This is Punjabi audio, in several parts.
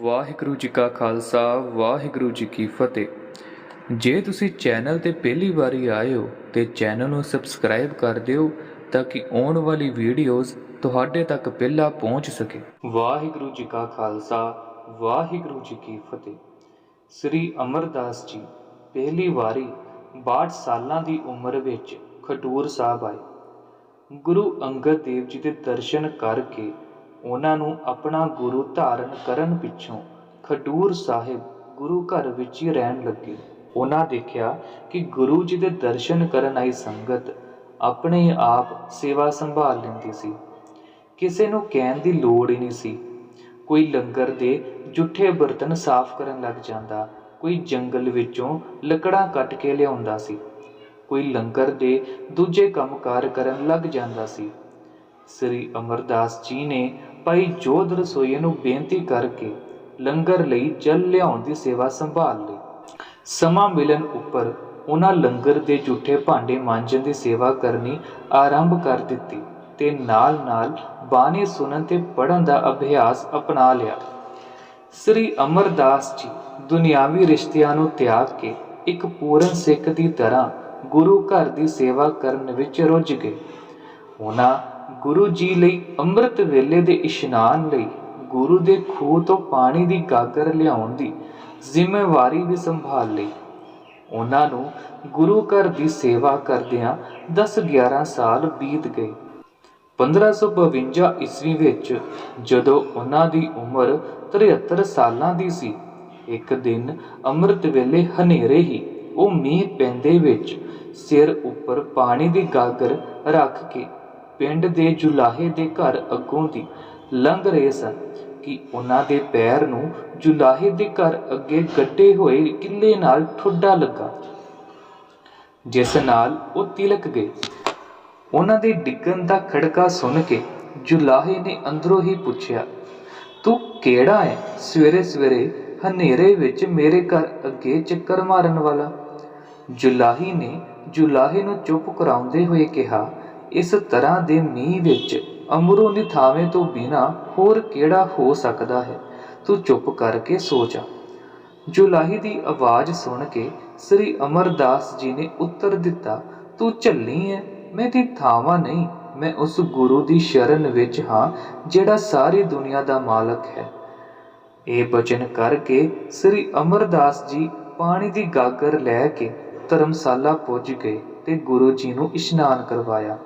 ਵਾਹਿਗੁਰੂ ਜੀ ਕਾ ਖਾਲਸਾ, ਵਾਹਿਗੁਰੂ ਜੀ ਕੀ ਫਤਿਹ। ਜੇ ਤੁਸੀਂ ਚੈਨਲ ਤੇ ਪਹਿਲੀ ਵਾਰੀ ਆਏ ਹੋ ਤੇ ਚੈਨਲ ਨੂੰ ਸਬਸਕ੍ਰਾਈਬ ਕਰ ਦਿਓ ਤਾਂ ਕਿ ਆਉਣ ਵਾਲੀ ਵੀਡੀਓਜ਼ ਤੁਹਾਡੇ ਤੱਕ ਪਹਿਲਾਂ ਪਹੁੰਚ ਸਕੇ। ਵਾਹਿਗੁਰੂ ਜੀ ਕਾ ਖਾਲਸਾ, ਵਾਹਿਗੁਰੂ ਜੀ ਕੀ ਫਤਿਹ। ਸ੍ਰੀ ਅਮਰਦਾਸ ਜੀ, ਪਹਿਲੀ ਵਾਰੀ 62 ਸਾਲਾਂ ਦੀ ਉਮਰ ਵਿੱਚ ਖਡੂਰ ਸਾਹਿਬ ਆਏ। ਗੁਰੂ ਅੰਗਦ ਦੇਵ ਜੀ ਦੇ ਦਰਸ਼ਨ ਕਰਕੇ ਉਹਨਾਂ ਨੂੰ ਆਪਣਾ ਗੁਰੂ ਧਾਰਨ ਕਰਨ ਪਿੱਛੋਂ ਖਡੂਰ ਸਾਹਿਬ ਗੁਰੂ ਘਰ ਵਿੱਚ ਹੀ ਰਹਿਣ ਲੱਗੇ। ਉਹਨਾਂ ਦੇਖਿਆ ਕਿ ਗੁਰੂ ਜੀ ਦੇ ਦਰਸ਼ਨ ਕਰਨ ਆਈ ਸੰਗਤ ਆਪਣੇ ਆਪ ਸੇਵਾ ਸੰਭਾਲ ਲੈਂਦੀ ਸੀ। ਕਿਸੇ ਨੂੰ ਕਹਿਣ ਦੀ ਲੋੜ ਹੀ ਨਹੀਂ ਸੀ। ਕੋਈ ਲੰਗਰ ਦੇ ਜੁੱਠੇ ਬਰਤਨ ਸਾਫ਼ ਕਰਨ ਲੱਗ ਜਾਂਦਾ, ਕੋਈ ਜੰਗਲ ਵਿੱਚੋਂ ਲੱਕੜਾਂ ਕੱਟ ਕੇ ਲਿਆਉਂਦਾ ਸੀ, ਕੋਈ ਲੰਗਰ ਦੇ ਦੂਜੇ ਕੰਮਕਾਰ ਕਰਨ ਲੱਗ ਜਾਂਦਾ ਸੀ। ਸ੍ਰੀ ਅਮਰਦਾਸ ਜੀ ਨੇ ਭਾਈ ਜੋਧ ਰਸੋਈਏ ਨੂੰ ਬੇਨਤੀ ਕਰਕੇ ਲੰਗਰ ਲਈ ਜਲ ਲਿਆਉਣ ਦੀ ਸੇਵਾ ਸੰਭਾਲ ਲਈ। ਸਮਾਂ ਮਿਲਣ ਉੱਪਰ ਉਹਨਾਂ ਲੰਗਰ ਦੇ ਝੂਠੇ ਭਾਂਡੇ ਮਾਂਜਣ ਦੀ ਸੇਵਾ ਕਰਨੀ ਆਰੰਭ ਕਰ ਦਿੱਤੀ ਤੇ ਨਾਲ-ਨਾਲ ਬਾਣੀ ਸੁਣਨ ਤੇ ਪੜਨ ਦਾ ਅਭਿਆਸ ਅਪਣਾ ਲਿਆ। ਸ੍ਰੀ ਅਮਰਦਾਸ ਜੀ ਦੁਨਿਆਵੀ ਰਿਸ਼ਤਿਆਂ ਨੂੰ ਤਿਆਗ ਕੇ ਇੱਕ ਪੂਰਨ ਸਿੱਖ ਦੀ ਤਰ੍ਹਾਂ ਗੁਰੂ ਘਰ ਦੀ ਸੇਵਾ ਕਰਨ ਵਿੱਚ ਰੁੱਝ ਗਏ। ਉਹਨਾਂ ਗੁਰੂ ਜੀ ਲਈ ਅੰਮ੍ਰਿਤ ਵੇਲੇ ਦੇ ਇਸ਼ਨਾਨ ਲਈ ਗੁਰੂ ਦੇ ਖੂਹ ਤੋਂ ਪਾਣੀ ਦੀ ਗਾਗਰ ਲਿਆਉਣ ਦੀ ਜ਼ਿੰਮੇਵਾਰੀ ਵੀ ਸੰਭਾਲ ਲਈ। ਉਹਨਾਂ ਨੂੰ ਗੁਰੂ ਘਰ ਦੀ ਸੇਵਾ ਕਰਦਿਆਂ 10-11 ਸਾਲ ਬੀਤ ਗਏ। 1552 ਈਸਵੀ ਵਿੱਚ ਜਦੋਂ ਉਹਨਾਂ ਦੀ ਉਮਰ 73 ਸਾਲਾਂ ਦੀ ਸੀ, ਇੱਕ ਦਿਨ ਅੰਮ੍ਰਿਤ ਵੇਲੇ ਹਨੇਰੇ ਹੀ ਉਹ ਮੀਂਹ ਪੈਂਦੇ ਵਿੱਚ ਸਿਰ ਉੱਪਰ ਪਾਣੀ ਦੀ ਗਾਗਰ ਰੱਖ ਕੇ ਪਿੰਡ ਦੇ ਜੁਲਾਹੇ ਦੇ ਘਰ ਅੱਗੋਂ ਦੀ ਲੰਘ ਰਹੇ ਸਨ ਕਿ ਉਹਨਾਂ ਦੇ ਪੈਰ ਨੂੰ ਜੁਲਾਹੇ ਦੇ ਘਰ ਅੱਗੇ ਗੱਡੇ ਹੋਏ ਕਿੱਲੇ ਨਾਲ ਠੁੱਡਾ ਲੱਗਾ, ਜਿਸ ਨਾਲ ਉਹ ਤਿਲਕ ਗਏ। ਉਹਨਾਂ ਦੇ ਡਿੱਗਣ ਦਾ ਖੜਕਾ ਸੁਣ ਕੇ ਜੁਲਾਹੇ ਨੇ ਅੰਦਰੋਂ ਹੀ ਪੁੱਛਿਆ, ਤੂੰ ਕਿਹੜਾ ਹੈ ਸਵੇਰੇ ਸਵੇਰੇ ਹਨੇਰੇ ਵਿੱਚ ਮੇਰੇ ਘਰ ਅੱਗੇ ਚੱਕਰ ਮਾਰਨ ਵਾਲਾ? ਜੁਲਾਹੀ ਨੇ ਜੁਲਾਹੇ ਨੂੰ ਚੁੱਪ ਕਰਾਉਂਦੇ ਹੋਏ ਕਿਹਾ ਇਸ ਤਰ੍ਹਾਂ ਦੇ ਮੀਂਹ ਵਿੱਚ ਅਮਰੋਂ ਦੀ ਥਾਵੇਂ ਤੋਂ ਬਿਨਾ ਹੋਰ ਕਿਹੜਾ ਹੋ ਸਕਦਾ ਹੈ? ਤੂੰ ਚੁੱਪ ਕਰਕੇ ਸੋ ਜਾ ਜੁਲਾਹੀ ਦੀ ਆਵਾਜ਼ ਸੁਣ ਕੇ ਸ੍ਰੀ ਅਮਰਦਾਸ ਜੀ ਨੇ ਉੱਤਰ ਦਿੱਤਾ, ਤੂੰ ਝੱਲੀ ਹੈ ਮੈਂ ਦੀ ਥਾਵਾਂ ਨਹੀਂ, ਮੈਂ ਉਸ ਗੁਰੂ ਦੀ ਸ਼ਰਨ ਵਿੱਚ ਹਾਂ, ਜਿਹੜਾ ਸਾਰੀ ਦੁਨੀਆ ਦਾ ਮਾਲਕ ਹੈ। ਇਹ ਬਚਨ ਕਰਕੇ ਸ੍ਰੀ ਅਮਰਦਾਸ ਜੀ ਪਾਣੀ ਦੀ ਗਾਗਰ ਲੈ ਕੇ ਧਰਮਸਾਲਾ ਪੁੱਜ ਗਏ ਤੇ ਗੁਰੂ ਜੀ ਨੂੰ ਇਸ਼ਨਾਨ ਕਰਵਾਇਆ।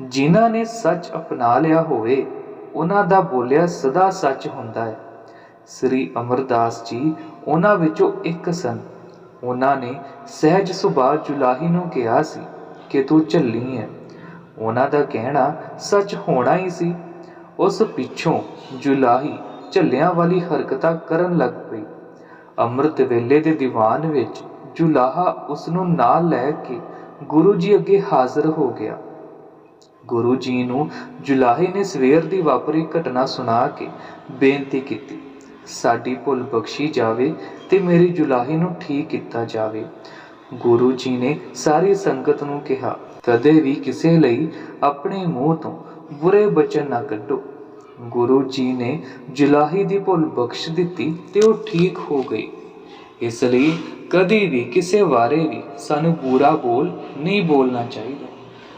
ਜਿਨ੍ਹਾਂ ਨੇ ਸੱਚ ਅਪਣਾ ਲਿਆ ਹੋਵੇ, ਉਹਨਾਂ ਦਾ ਬੋਲਿਆ ਸਦਾ ਸੱਚ ਹੁੰਦਾ ਹੈ। ਸ੍ਰੀ ਅਮਰਦਾਸ ਜੀ ਉਹਨਾਂ ਵਿੱਚੋਂ ਇੱਕ ਸਨ। ਉਹਨਾਂ ਨੇ ਸਹਿਜ ਸੁਭਾਅ ਜੁਲਾਹੀ ਨੂੰ ਕਿਹਾ ਸੀ ਕਿ ਤੂੰ ਝੱਲੀ ਹੈ ਉਹਨਾਂ ਦਾ ਕਹਿਣਾ ਸੱਚ ਹੋਣਾ ਹੀ ਸੀ। ਉਸ ਪਿੱਛੋਂ ਜੁਲਾਹੀ ਝੱਲਿਆਂ ਵਾਲੀ ਹਰਕਤਾਂ ਕਰਨ ਲੱਗ ਪਈ। ਅੰਮ੍ਰਿਤ ਵੇਲੇ ਦੇ ਦੀਵਾਨ ਵਿੱਚ ਜੁਲਾਹਾ ਉਸ ਨੂੰ ਨਾਲ ਲੈ ਕੇ ਗੁਰੂ ਜੀ ਅੱਗੇ ਹਾਜ਼ਰ ਹੋ ਗਿਆ। ਗੁਰੂ ਜੀ ਨੂੰ ਜੁਲਾਹੇ ਨੇ ਸਵੇਰ ਦੀ ਵਾਪਰੀ ਘਟਨਾ ਸੁਣਾ ਕੇ ਬੇਨਤੀ ਕੀਤੀ, ਸਾਡੀ ਭੁੱਲ ਬਖਸ਼ੀ ਜਾਵੇ ਤੇ ਮੇਰੀ ਜੁਲਾਹੀ ਨੂੰ ਠੀਕ ਕੀਤਾ ਜਾਵੇ। ਗੁਰੂ ਜੀ ਨੇ ਸਾਰੀ ਸੰਗਤ ਨੂੰ ਕਿਹਾ, ਕਦੇ ਵੀ ਕਿਸੇ ਲਈ ਆਪਣੇ ਮੂੰਹ ਤੋਂ ਬੁਰੇ ਬਚਨ ਨਾ ਕੱਢੋ। ਗੁਰੂ ਜੀ ਨੇ ਜੁਲਾਹੀ ਦੀ ਭੁੱਲ ਬਖਸ਼ ਦਿੱਤੀ ਤੇ ਉਹ ਠੀਕ ਹੋ ਗਈ ਇਸ ਲਈ ਕਦੀ ਵੀ ਕਿਸੇ ਬਾਰੇ ਵੀ ਸਾਨੂੰ ਬੁਰਾ ਬੋਲ ਨਹੀਂ ਬੋਲਣਾ ਚਾਹੀਦਾ।